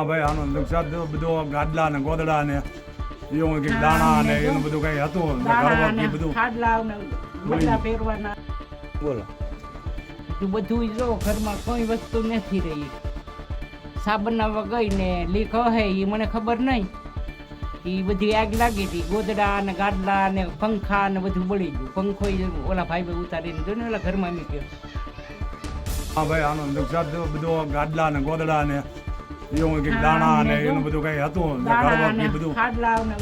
હા ભાઈ આનો નુકસાન બધો ગાદલા ને ગોદડા ને એવું કંઈક દાણા ને એનું બધું કઈ હતું એ બધું. ખાડલા ને બધા પહેરવાના બોલો. તો બધું જો ઘરમાં કોઈ વસ્તુ નથી રહી. સાબરના વગઈ ને લીક હે એ મને ખબર નહીં એ બધી આગ લાગી હતી. ગોદડા ને ગાદલા ને પંખા ને બધું બળી ગયું. પંખો ઓલા ભાઈ ભાઈ ઉતારીને જો ને ઓલા ઘરમાં મૂક્યો. હા ભાઈ આનો નુકસાન બધો ગાદલા ને ગોદડા ને એવું કંઈક દાણા ને એનું બધું કઈ હતું બધું ખાડલા ને